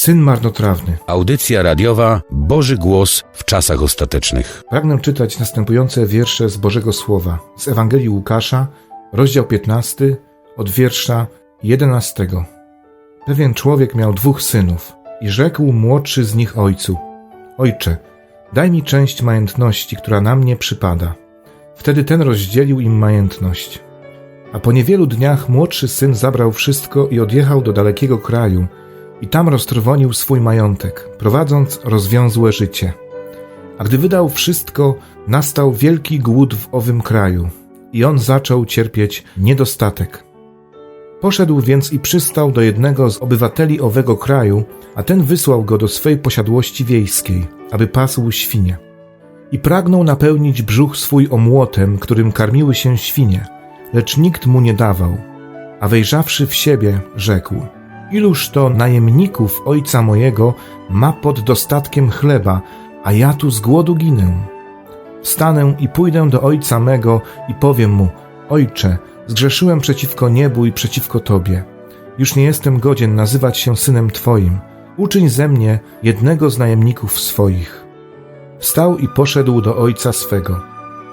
Syn marnotrawny. Audycja radiowa Boży Głos w czasach ostatecznych. Pragnę czytać następujące wiersze z Bożego Słowa z Ewangelii Łukasza, rozdział 15, od wiersza 11. Pewien człowiek miał dwóch synów i rzekł młodszy z nich ojcu: Ojcze, daj mi część majątności, która na mnie przypada. Wtedy ten rozdzielił im majątność. A po niewielu dniach młodszy syn zabrał wszystko i odjechał do dalekiego kraju i tam roztrwonił swój majątek, prowadząc rozwiązłe życie. A gdy wydał wszystko, nastał wielki głód w owym kraju i on zaczął cierpieć niedostatek. Poszedł więc i przystał do jednego z obywateli owego kraju, a ten wysłał go do swej posiadłości wiejskiej, aby pasł świnie. I pragnął napełnić brzuch swój omłotem, którym karmiły się świnie, lecz nikt mu nie dawał. A wejrzawszy w siebie, rzekł: Iluż to najemników ojca mojego ma pod dostatkiem chleba, a ja tu z głodu ginę. Wstanę i pójdę do ojca mego i powiem mu: Ojcze, zgrzeszyłem przeciwko niebu i przeciwko Tobie. Już nie jestem godzien nazywać się synem Twoim. Uczyń ze mnie jednego z najemników swoich. Wstał i poszedł do ojca swego.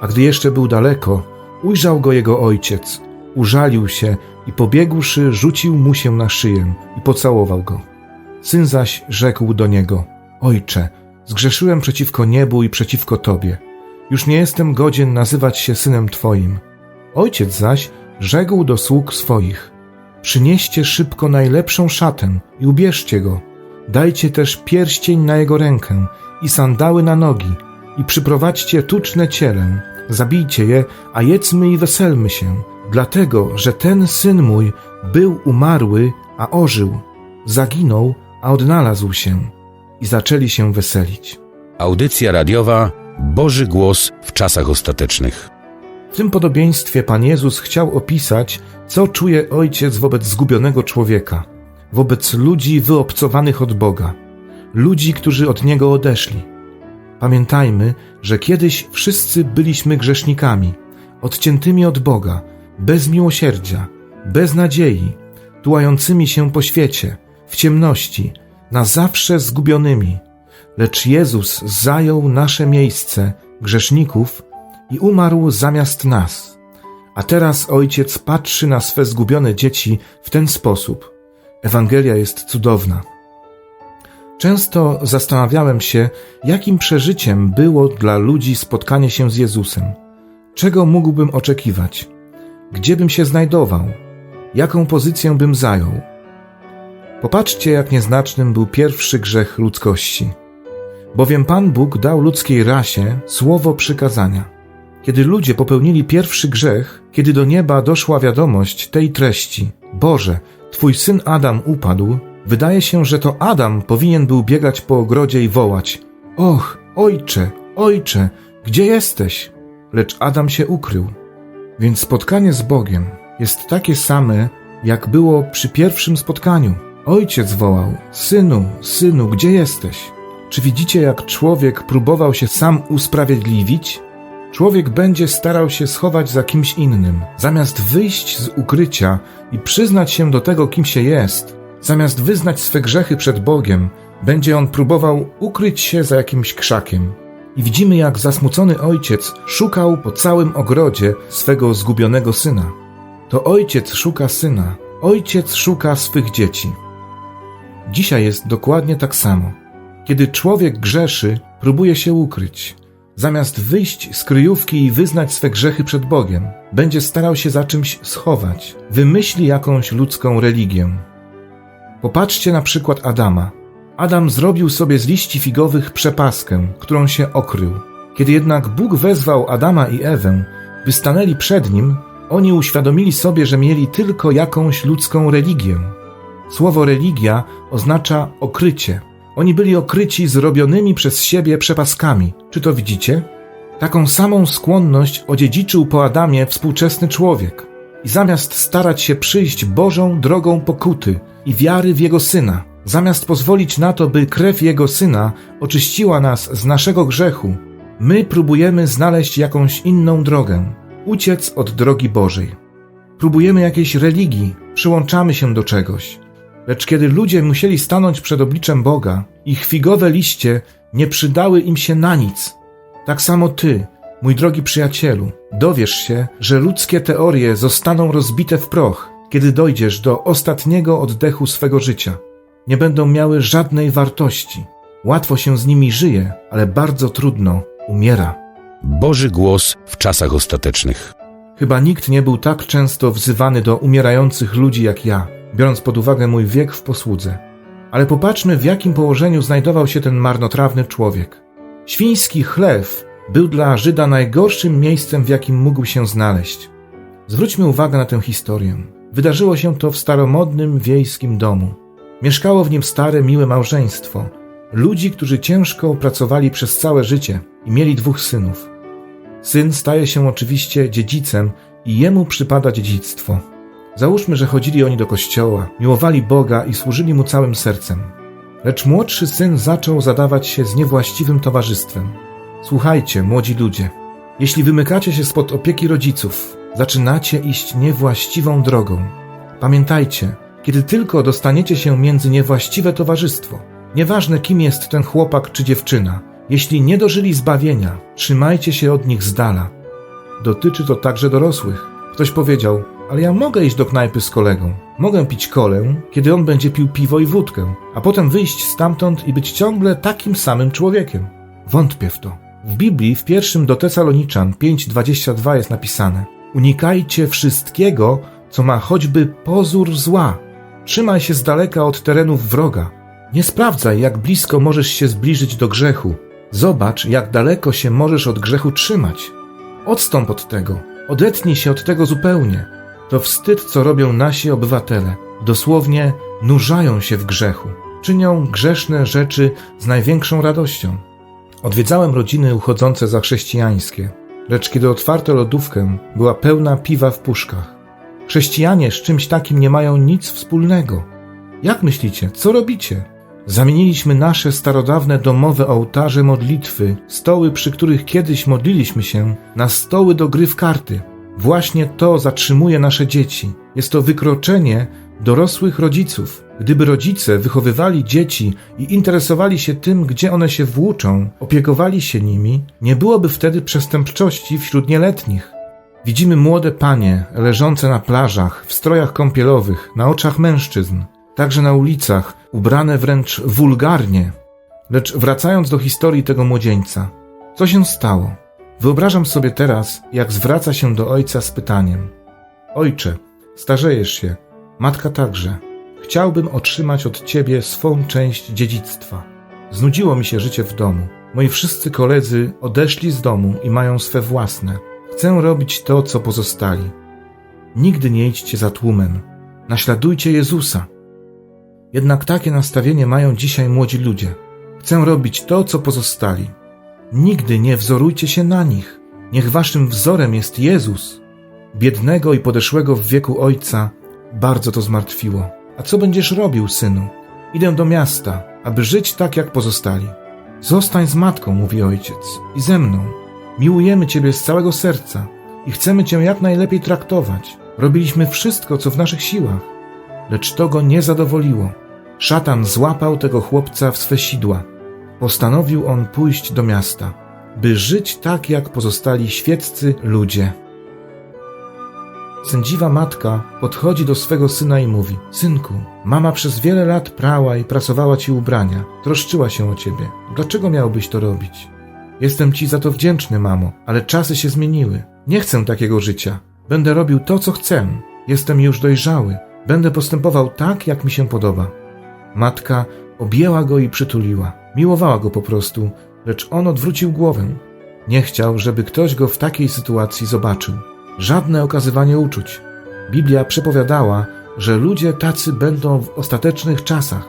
A gdy jeszcze był daleko, ujrzał go jego ojciec, użalił się i pobiegłszy, rzucił mu się na szyję i pocałował go. Syn zaś rzekł do niego: Ojcze, zgrzeszyłem przeciwko niebu i przeciwko Tobie. Już nie jestem godzien nazywać się synem Twoim. Ojciec zaś rzekł do sług swoich: Przynieście szybko najlepszą szatę i ubierzcie go. Dajcie też pierścień na jego rękę i sandały na nogi i przyprowadźcie tuczne ciele. Zabijcie je, a jedzmy i weselmy się, dlatego, że ten syn mój był umarły, a ożył, zaginął, a odnalazł się. I zaczęli się weselić. Audycja radiowa Boży Głos w czasach ostatecznych. W tym podobieństwie Pan Jezus chciał opisać, co czuje Ojciec wobec zgubionego człowieka, wobec ludzi wyobcowanych od Boga, ludzi, którzy od Niego odeszli. Pamiętajmy, że kiedyś wszyscy byliśmy grzesznikami, odciętymi od Boga, bez miłosierdzia, bez nadziei, tułającymi się po świecie, w ciemności, na zawsze zgubionymi. Lecz Jezus zajął nasze miejsce, grzeszników, i umarł zamiast nas. A teraz ojciec patrzy na swe zgubione dzieci w ten sposób. Ewangelia jest cudowna. Często zastanawiałem się, jakim przeżyciem było dla ludzi spotkanie się z Jezusem. Czego mógłbym oczekiwać? Gdzie bym się znajdował? Jaką pozycję bym zajął? Popatrzcie, jak nieznacznym był pierwszy grzech ludzkości. Bowiem Pan Bóg dał ludzkiej rasie słowo przykazania. Kiedy ludzie popełnili pierwszy grzech, kiedy do nieba doszła wiadomość tej treści: Boże, Twój syn Adam upadł, wydaje się, że to Adam powinien był biegać po ogrodzie i wołać: Och, ojcze, ojcze, gdzie jesteś? Lecz Adam się ukrył. Więc spotkanie z Bogiem jest takie same, jak było przy pierwszym spotkaniu. Ojciec wołał: Synu, synu, gdzie jesteś? Czy widzicie, jak człowiek próbował się sam usprawiedliwić? Człowiek będzie starał się schować za kimś innym, zamiast wyjść z ukrycia i przyznać się do tego, kim się jest. Zamiast wyznać swe grzechy przed Bogiem, będzie on próbował ukryć się za jakimś krzakiem. I widzimy, jak zasmucony ojciec szukał po całym ogrodzie swego zgubionego syna. To ojciec szuka syna, ojciec szuka swych dzieci. Dzisiaj jest dokładnie tak samo. Kiedy człowiek grzeszy, próbuje się ukryć. Zamiast wyjść z kryjówki i wyznać swe grzechy przed Bogiem, będzie starał się za czymś schować. Wymyśli jakąś ludzką religię. Popatrzcie na przykład Adama. Adam zrobił sobie z liści figowych przepaskę, którą się okrył. Kiedy jednak Bóg wezwał Adama i Ewę, by stanęli przed nim, oni uświadomili sobie, że mieli tylko jakąś ludzką religię. Słowo religia oznacza okrycie. Oni byli okryci zrobionymi przez siebie przepaskami. Czy to widzicie? Taką samą skłonność odziedziczył po Adamie współczesny człowiek. I zamiast starać się przyjść Bożą drogą pokuty i wiary w Jego Syna, zamiast pozwolić na to, by krew Jego Syna oczyściła nas z naszego grzechu, my próbujemy znaleźć jakąś inną drogę, uciec od drogi Bożej. Próbujemy jakiejś religii, przyłączamy się do czegoś. Lecz kiedy ludzie musieli stanąć przed obliczem Boga, ich figowe liście nie przydały im się na nic. Tak samo ty, mój drogi przyjacielu, dowiesz się, że ludzkie teorie zostaną rozbite w proch, kiedy dojdziesz do ostatniego oddechu swego życia. Nie będą miały żadnej wartości. Łatwo się z nimi żyje, ale bardzo trudno umiera. Boży głos w czasach ostatecznych. Chyba nikt nie był tak często wzywany do umierających ludzi jak ja, biorąc pod uwagę mój wiek w posłudze. Ale popatrzmy, w jakim położeniu znajdował się ten marnotrawny człowiek. Świński chlew był dla Żyda najgorszym miejscem, w jakim mógł się znaleźć. Zwróćmy uwagę na tę historię. Wydarzyło się to w staromodnym wiejskim domu. Mieszkało w nim stare, miłe małżeństwo. Ludzi, którzy ciężko pracowali przez całe życie i mieli dwóch synów. Syn staje się oczywiście dziedzicem i jemu przypada dziedzictwo. Załóżmy, że chodzili oni do kościoła, miłowali Boga i służyli mu całym sercem. Lecz młodszy syn zaczął zadawać się z niewłaściwym towarzystwem. Słuchajcie, młodzi ludzie, jeśli wymykacie się spod opieki rodziców, zaczynacie iść niewłaściwą drogą. Pamiętajcie, kiedy tylko dostaniecie się między niewłaściwe towarzystwo, nieważne kim jest ten chłopak czy dziewczyna, jeśli nie dożyli zbawienia, trzymajcie się od nich z dala. Dotyczy to także dorosłych. Ktoś powiedział, ale ja mogę iść do knajpy z kolegą. Mogę pić kolę, kiedy on będzie pił piwo i wódkę, a potem wyjść stamtąd i być ciągle takim samym człowiekiem. Wątpię w to. W Biblii w pierwszym do Tesaloniczan 5:22 jest napisane: Unikajcie wszystkiego, co ma choćby pozór zła. Trzymaj się z daleka od terenów wroga. Nie sprawdzaj, jak blisko możesz się zbliżyć do grzechu. Zobacz, jak daleko się możesz od grzechu trzymać. Odstąp od tego. Odetnij się od tego zupełnie. To wstyd, co robią nasi obywatele. Dosłownie nurzają się w grzechu. Czynią grzeszne rzeczy z największą radością. Odwiedzałem rodziny uchodzące za chrześcijańskie, lecz kiedy otwarto lodówkę, była pełna piwa w puszkach. Chrześcijanie z czymś takim nie mają nic wspólnego. Jak myślicie, co robicie? Zamieniliśmy nasze starodawne domowe ołtarze modlitwy, stoły, przy których kiedyś modliliśmy się, na stoły do gry w karty. Właśnie to zatrzymuje nasze dzieci. Jest to wykroczenie dorosłych rodziców. Gdyby rodzice wychowywali dzieci i interesowali się tym, gdzie one się włóczą, opiekowali się nimi, nie byłoby wtedy przestępczości wśród nieletnich. Widzimy młode panie leżące na plażach, w strojach kąpielowych, na oczach mężczyzn, także na ulicach, ubrane wręcz wulgarnie. Lecz wracając do historii tego młodzieńca, co się stało? Wyobrażam sobie teraz, jak zwraca się do ojca z pytaniem: Ojcze, starzejesz się, matka także. Chciałbym otrzymać od ciebie swą część dziedzictwa. Znudziło mi się życie w domu. Moi wszyscy koledzy odeszli z domu i mają swe własne. Chcę robić to, co pozostali. Nigdy nie idźcie za tłumem. Naśladujcie Jezusa. Jednak takie nastawienie mają dzisiaj młodzi ludzie. Chcę robić to, co pozostali. Nigdy nie wzorujcie się na nich. Niech waszym wzorem jest Jezus. Biednego i podeszłego w wieku ojca bardzo to zmartwiło. A co będziesz robił, synu? Idę do miasta, aby żyć tak jak pozostali. Zostań z matką, mówi ojciec, i ze mną. Miłujemy Ciebie z całego serca i chcemy Cię jak najlepiej traktować. Robiliśmy wszystko, co w naszych siłach. Lecz to go nie zadowoliło. Szatan złapał tego chłopca w swe sidła. Postanowił on pójść do miasta, by żyć tak jak pozostali świeccy ludzie. Sędziwa matka podchodzi do swego syna i mówi: Synku, mama przez wiele lat prała i prasowała ci ubrania, troszczyła się o ciebie. Dlaczego miałbyś to robić? Jestem ci za to wdzięczny, mamo, ale czasy się zmieniły. Nie chcę takiego życia. Będę robił to, co chcę. Jestem już dojrzały. Będę postępował tak, jak mi się podoba. Matka objęła go i przytuliła. Miłowała go po prostu, lecz on odwrócił głowę. Nie chciał, żeby ktoś go w takiej sytuacji zobaczył. Żadne okazywanie uczuć. Biblia przepowiadała, że ludzie tacy będą w ostatecznych czasach.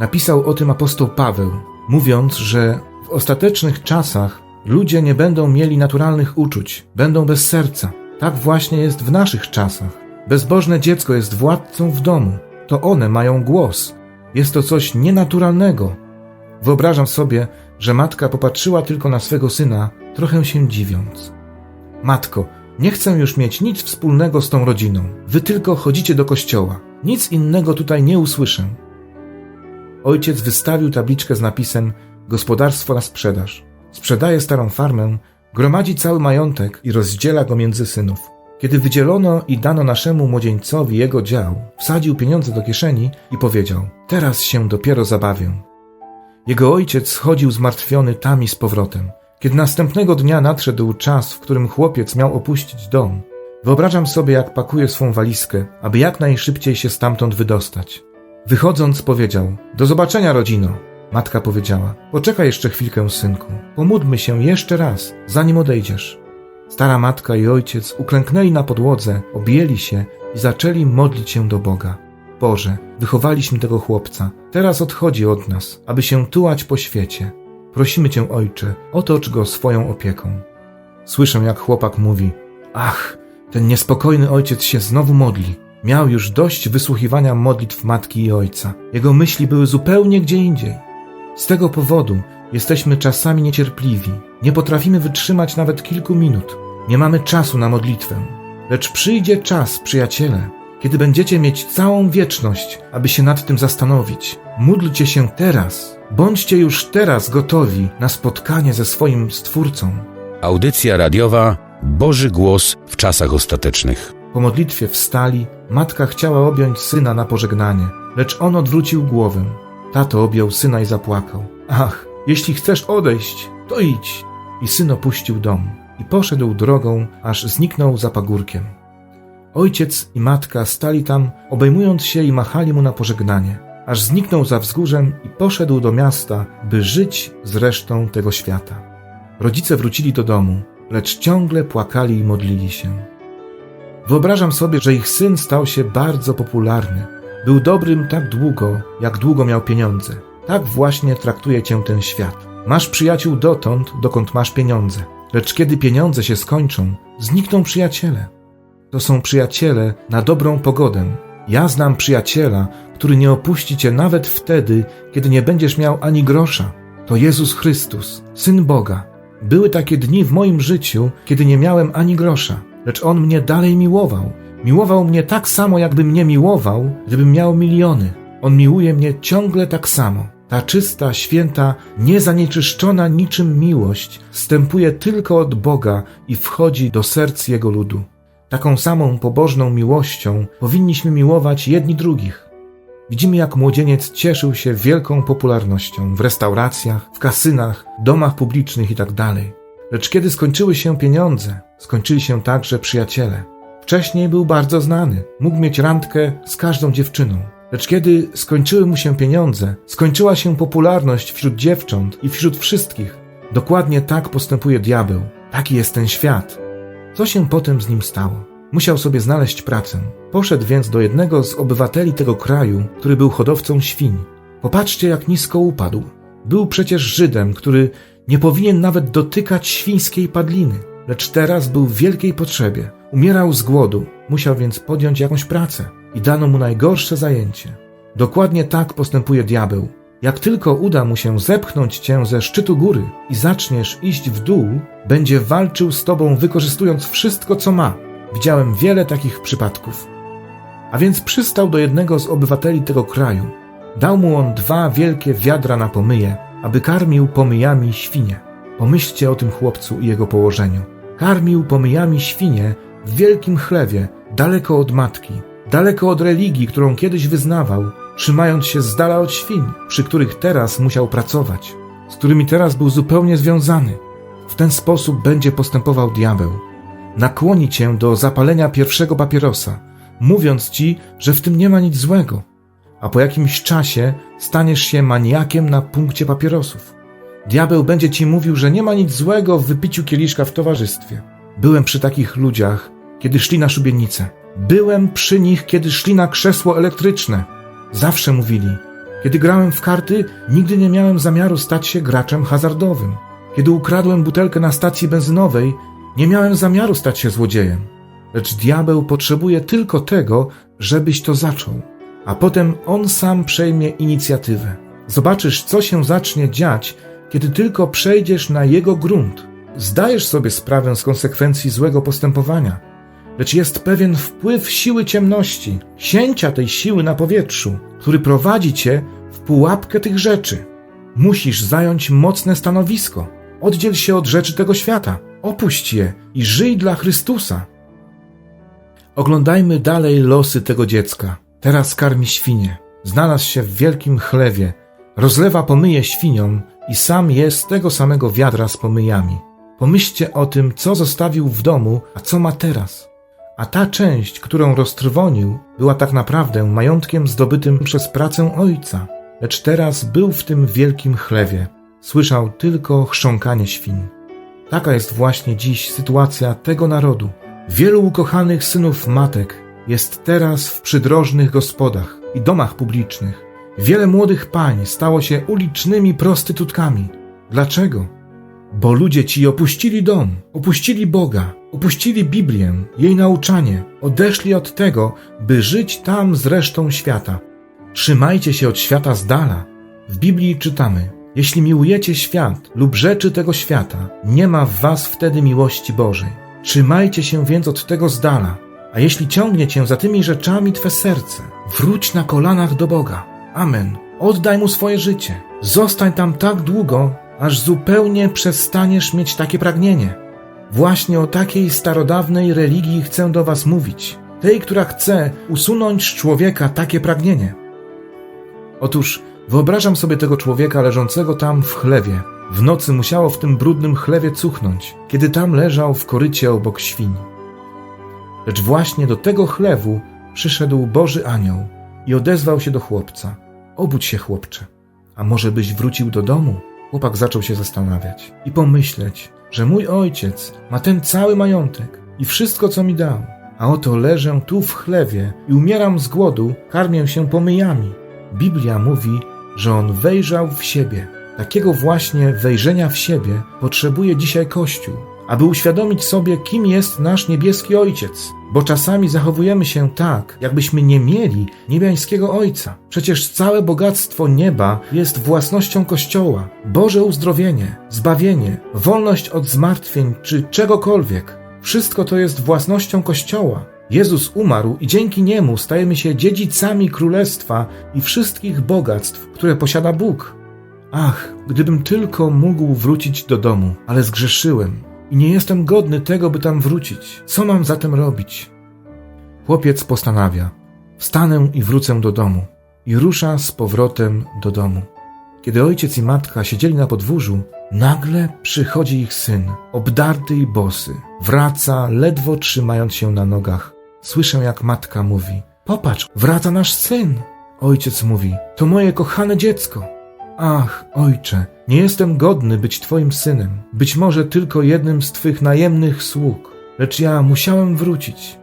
Napisał o tym apostoł Paweł, mówiąc, że w ostatecznych czasach ludzie nie będą mieli naturalnych uczuć, będą bez serca. Tak właśnie jest w naszych czasach. Bezbożne dziecko jest władcą w domu. To one mają głos. Jest to coś nienaturalnego. Wyobrażam sobie, że matka popatrzyła tylko na swego syna, trochę się dziwiąc. Matko, nie chcę już mieć nic wspólnego z tą rodziną. Wy tylko chodzicie do kościoła. Nic innego tutaj nie usłyszę. Ojciec wystawił tabliczkę z napisem Gospodarstwo na sprzedaż. Sprzedaje starą farmę, gromadzi cały majątek i rozdziela go między synów. Kiedy wydzielono i dano naszemu młodzieńcowi jego dział, wsadził pieniądze do kieszeni i powiedział: Teraz się dopiero zabawię. Jego ojciec chodził zmartwiony tam i z powrotem. Kiedy następnego dnia nadszedł czas, w którym chłopiec miał opuścić dom, wyobrażam sobie, jak pakuje swą walizkę, aby jak najszybciej się stamtąd wydostać. Wychodząc, powiedział: Do zobaczenia, rodzino. Matka powiedziała: Poczekaj jeszcze chwilkę, synku. Pomódlmy się jeszcze raz, zanim odejdziesz. Stara matka i ojciec uklęknęli na podłodze, objęli się i zaczęli modlić się do Boga. Boże, wychowaliśmy tego chłopca. Teraz odchodzi od nas, aby się tułać po świecie. Prosimy Cię, Ojcze, otocz go swoją opieką. Słyszę, jak chłopak mówi: Ach, ten niespokojny ojciec się znowu modli. Miał już dość wysłuchiwania modlitw matki i ojca. Jego myśli były zupełnie gdzie indziej. Z tego powodu jesteśmy czasami niecierpliwi. Nie potrafimy wytrzymać nawet kilku minut. Nie mamy czasu na modlitwę. Lecz przyjdzie czas, przyjaciele, kiedy będziecie mieć całą wieczność, aby się nad tym zastanowić. Módlcie się teraz. Bądźcie już teraz gotowi na spotkanie ze swoim Stwórcą. Audycja radiowa Boży Głos w czasach ostatecznych. Po modlitwie wstali, matka chciała objąć syna na pożegnanie, lecz on odwrócił głowę. Tato objął syna i zapłakał. Ach, jeśli chcesz odejść, to idź. I syn opuścił dom i poszedł drogą, aż zniknął za pagórkiem. Ojciec i matka stali tam, obejmując się i machali mu na pożegnanie, aż zniknął za wzgórzem i poszedł do miasta, by żyć z resztą tego świata. Rodzice wrócili do domu, lecz ciągle płakali i modlili się. Wyobrażam sobie, że ich syn stał się bardzo popularny. Był dobrym tak długo, jak długo miał pieniądze. Tak właśnie traktuje cię ten świat. Masz przyjaciół dotąd, dokąd masz pieniądze. Lecz kiedy pieniądze się skończą, znikną przyjaciele. To są przyjaciele na dobrą pogodę. Ja znam przyjaciela, który nie opuści cię nawet wtedy, kiedy nie będziesz miał ani grosza. To Jezus Chrystus, Syn Boga. Były takie dni w moim życiu, kiedy nie miałem ani grosza, lecz On mnie dalej miłował. Miłował mnie tak samo, jakby mnie miłował, gdybym miał miliony. On miłuje mnie ciągle tak samo. Ta czysta, święta, niezanieczyszczona niczym miłość wstępuje tylko od Boga i wchodzi do serc Jego ludu. Taką samą pobożną miłością powinniśmy miłować jedni drugich. Widzimy, jak młodzieniec cieszył się wielką popularnością w restauracjach, w kasynach, domach publicznych itd. Lecz kiedy skończyły się pieniądze, skończyli się także przyjaciele. Wcześniej był bardzo znany, mógł mieć randkę z każdą dziewczyną. Lecz kiedy skończyły mu się pieniądze, skończyła się popularność wśród dziewcząt i wśród wszystkich. Dokładnie tak postępuje diabeł. Taki jest ten świat. Co się potem z nim stało? Musiał sobie znaleźć pracę. Poszedł więc do jednego z obywateli tego kraju, który był hodowcą świń. Popatrzcie, jak nisko upadł. Był przecież Żydem, który nie powinien nawet dotykać świńskiej padliny, lecz teraz był w wielkiej potrzebie. Umierał z głodu, musiał więc podjąć jakąś pracę i dano mu najgorsze zajęcie. Dokładnie tak postępuje diabeł. Jak tylko uda mu się zepchnąć cię ze szczytu góry i zaczniesz iść w dół, będzie walczył z tobą, wykorzystując wszystko, co ma. Widziałem wiele takich przypadków. A więc przystał do jednego z obywateli tego kraju. Dał mu on dwa wielkie wiadra na pomyje, aby karmił pomyjami świnie. Pomyślcie o tym chłopcu i jego położeniu. Karmił pomyjami świnie w wielkim chlewie, daleko od matki, daleko od religii, którą kiedyś wyznawał, trzymając się z dala od świń, przy których teraz musiał pracować, z którymi teraz był zupełnie związany. W ten sposób będzie postępował diabeł. Nakłoni cię do zapalenia pierwszego papierosa, mówiąc ci, że w tym nie ma nic złego, a po jakimś czasie staniesz się maniakiem na punkcie papierosów. Diabeł będzie ci mówił, że nie ma nic złego w wypiciu kieliszka w towarzystwie. Byłem przy takich ludziach, kiedy szli na szubienicę. Byłem przy nich, kiedy szli na krzesło elektryczne. Zawsze mówili: Kiedy grałem w karty, nigdy nie miałem zamiaru stać się graczem hazardowym. Kiedy ukradłem butelkę na stacji benzynowej, nie miałem zamiaru stać się złodziejem. Lecz diabeł potrzebuje tylko tego, żebyś to zaczął, a potem on sam przejmie inicjatywę. Zobaczysz, co się zacznie dziać, kiedy tylko przejdziesz na jego grunt. Zdajesz sobie sprawę z konsekwencji złego postępowania. lecz jest pewien wpływ siły ciemności, księcia tej siły na powietrzu, który prowadzi cię w pułapkę tych rzeczy. Musisz zająć mocne stanowisko. Oddziel się od rzeczy tego świata, opuść je i żyj dla Chrystusa. Oglądajmy dalej losy tego dziecka. Teraz karmi świnie. Znalazł się w wielkim chlewie. Rozlewa pomyje świniom i sam je z tego samego wiadra z pomyjami. Pomyślcie o tym, co zostawił w domu, a co ma teraz. A ta część, którą roztrwonił, była tak naprawdę majątkiem zdobytym przez pracę ojca. Lecz teraz był w tym wielkim chlewie. Słyszał tylko chrząkanie świń. Taka jest właśnie dziś sytuacja tego narodu. Wielu ukochanych synów matek jest teraz w przydrożnych gospodach i domach publicznych. Wiele młodych pań stało się ulicznymi prostytutkami. Dlaczego? Bo ludzie ci opuścili dom, opuścili Boga, opuścili Biblię, jej nauczanie, odeszli od tego, by żyć tam z resztą świata. Trzymajcie się od świata z dala. W Biblii czytamy: Jeśli miłujecie świat lub rzeczy tego świata, nie ma w was wtedy miłości Bożej. Trzymajcie się więc od tego z dala. A jeśli ciągnie cię za tymi rzeczami twe serce, wróć na kolanach do Boga. Amen. Oddaj mu swoje życie. Zostań tam tak długo, aż zupełnie przestaniesz mieć takie pragnienie. Właśnie o takiej starodawnej religii chcę do Was mówić. Tej, która chce usunąć z człowieka takie pragnienie. Otóż wyobrażam sobie tego człowieka leżącego tam w chlewie. W nocy musiało w tym brudnym chlewie cuchnąć, kiedy tam leżał w korycie obok świń. Lecz właśnie do tego chlewu przyszedł Boży Anioł i odezwał się do chłopca. Obudź się, chłopcze. A może byś wrócił do domu? Chłopak zaczął się zastanawiać i pomyśleć, że mój ojciec ma ten cały majątek i wszystko, co mi dał. A oto leżę tu w chlewie i umieram z głodu, karmię się pomyjami. Biblia mówi, że on wejrzał w siebie. Takiego właśnie wejrzenia w siebie potrzebuje dzisiaj Kościół, aby uświadomić sobie, kim jest nasz niebieski Ojciec. Bo czasami zachowujemy się tak, jakbyśmy nie mieli niebiańskiego Ojca. Przecież całe bogactwo nieba jest własnością Kościoła. Boże uzdrowienie, zbawienie, wolność od zmartwień czy czegokolwiek. Wszystko to jest własnością Kościoła. Jezus umarł i dzięki niemu stajemy się dziedzicami królestwa i wszystkich bogactw, które posiada Bóg. Ach, gdybym tylko mógł wrócić do domu, ale zgrzeszyłem i nie jestem godny tego, by tam wrócić. Co mam zatem robić? Chłopiec postanawia: Wstanę i wrócę do domu. I rusza z powrotem do domu. Kiedy ojciec i matka siedzieli na podwórzu, nagle przychodzi ich syn, obdarty i bosy. Wraca, ledwo trzymając się na nogach. Słyszę, jak matka mówi: Popatrz, wraca nasz syn. Ojciec mówi: To moje kochane dziecko. Ach, ojcze, nie jestem godny być twoim synem, być może tylko jednym z twych najemnych sług, lecz ja musiałem wrócić.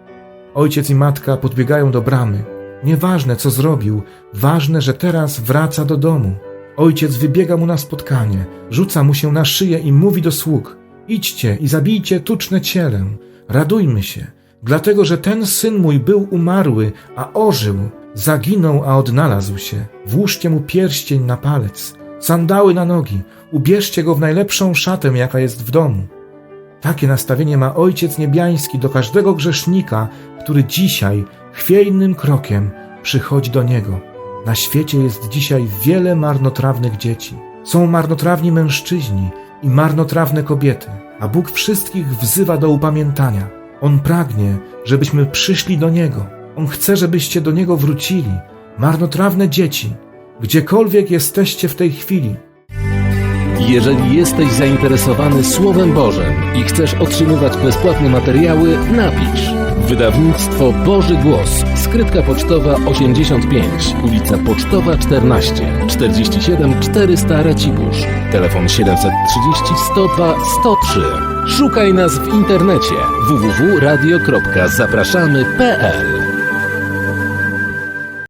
Ojciec i matka podbiegają do bramy. Nieważne, co zrobił, ważne, że teraz wraca do domu. Ojciec wybiega mu na spotkanie, rzuca mu się na szyję i mówi do sług: Idźcie i zabijcie tuczne cielę, radujmy się, dlatego że ten syn mój był umarły, a ożył, zaginął, a odnalazł się. Włóżcie mu pierścień na palec, sandały na nogi, ubierzcie go w najlepszą szatę, jaka jest w domu. Takie nastawienie ma Ojciec Niebiański do każdego grzesznika, który dzisiaj chwiejnym krokiem przychodzi do Niego. Na świecie jest dzisiaj wiele marnotrawnych dzieci. Są marnotrawni mężczyźni i marnotrawne kobiety, a Bóg wszystkich wzywa do upamiętania. On pragnie, żebyśmy przyszli do Niego. On chce, żebyście do Niego wrócili. Marnotrawne dzieci, gdziekolwiek jesteście w tej chwili, Jeżeli jesteś zainteresowany Słowem Bożym i chcesz otrzymywać bezpłatne materiały, napisz. Wydawnictwo Boży Głos. Skrytka pocztowa 85, ulica Pocztowa 14, 47 400 Racibórz. Telefon 730 102 103. Szukaj nas w internecie www.radio.zapraszamy.pl